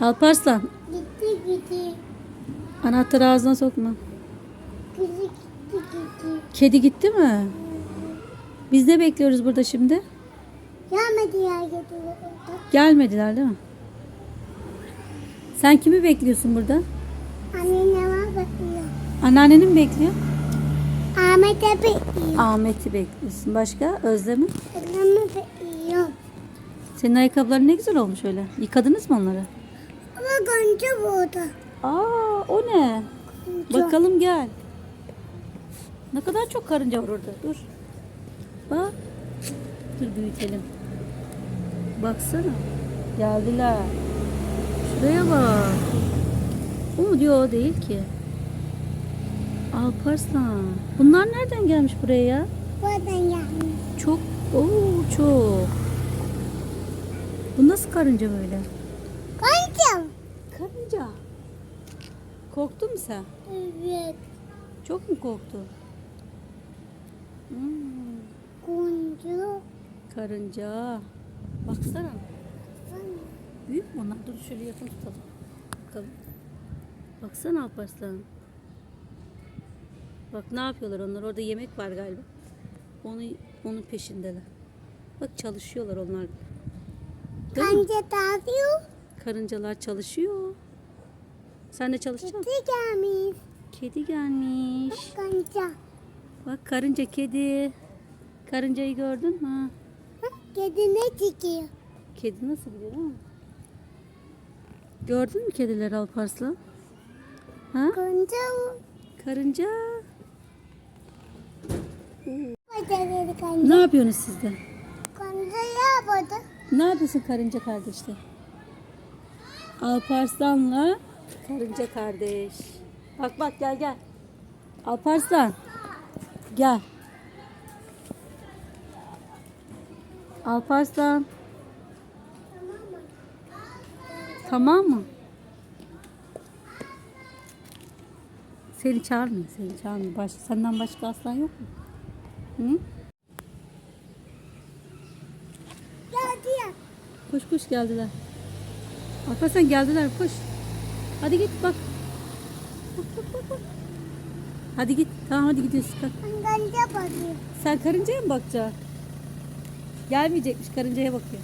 Alparslan Gitti gitti. anahtarı ağzına sokma. Kızı gitti gitti. Kedi gitti mi? Biz ne bekliyoruz burada şimdi? Gelmedi ya gitti. Gelmediler değil mi? Sen kimi bekliyorsun burada? Annene var bakıyor. Anneanneni mi bekliyor? Ahmet'e bekliyor. Ahmet'i bekliyorsun. Başka? Özlem'i? Adamı bekliyor. Senin ayakkabıların ne güzel olmuş öyle. Yıkadınız mı onları? Gonca burada. Aa o ne? Gonca. Bakalım gel. Ne kadar çok karınca var orada. Dur. Bak. Dur büyütelim. Baksana. Geldiler. Şuraya bak. O mu diyor o değil ki. Alparslan. Bunlar nereden gelmiş buraya ya? Buradan gelmiş. Çok. Oo çok. Bu nasıl karınca böyle? Karınca. Korktun mu sen? Evet. Çok mu korktun? Hmm, Gonca. karınca. Baksana. Büyük mü onlar? Dur şöyle yakın tutalım. Bakalım. Baksana Alparslan. Bak ne yapıyorlar onlar. Orada yemek var galiba. Onu onun peşindeler. Bak çalışıyorlar onlar. Gonca dağılıyor. Karıncalar çalışıyor. Sen de çalışacaksın. Gitti gelmiş. Kedi gelmiş. Gonca. Bak karınca kedi. Karıncayı gördün mü? Bak kedi ne çıkıyor? Kedi nasıl biliyor değil mi? Gördün mü kedileri Alparslan? Ha? Karınca. Dedi Ne yapıyorsunuz siz de? Gonca yapmadı. Ne yapıyorsun karınca kardeşler? Alparslan'la karınca kardeş. Bak bak gel gel. Alparslan. Gel. Alparslan. Tamam mı? Seni çağırmıyor, seni çağırmıyor. Baş, senden başka aslan yok mu? Hı? Geldi ya. Koş koş geldiler. Alparslan geldiler koş. Hadi git bak. Bak bak bak bak. Hadi git. Tamam hadi gidiyorsun. Kalk. Gonca bakıyor. Sen karıncaya mı bakacaksın? Gelmeyecekmiş karıncaya bakıyor.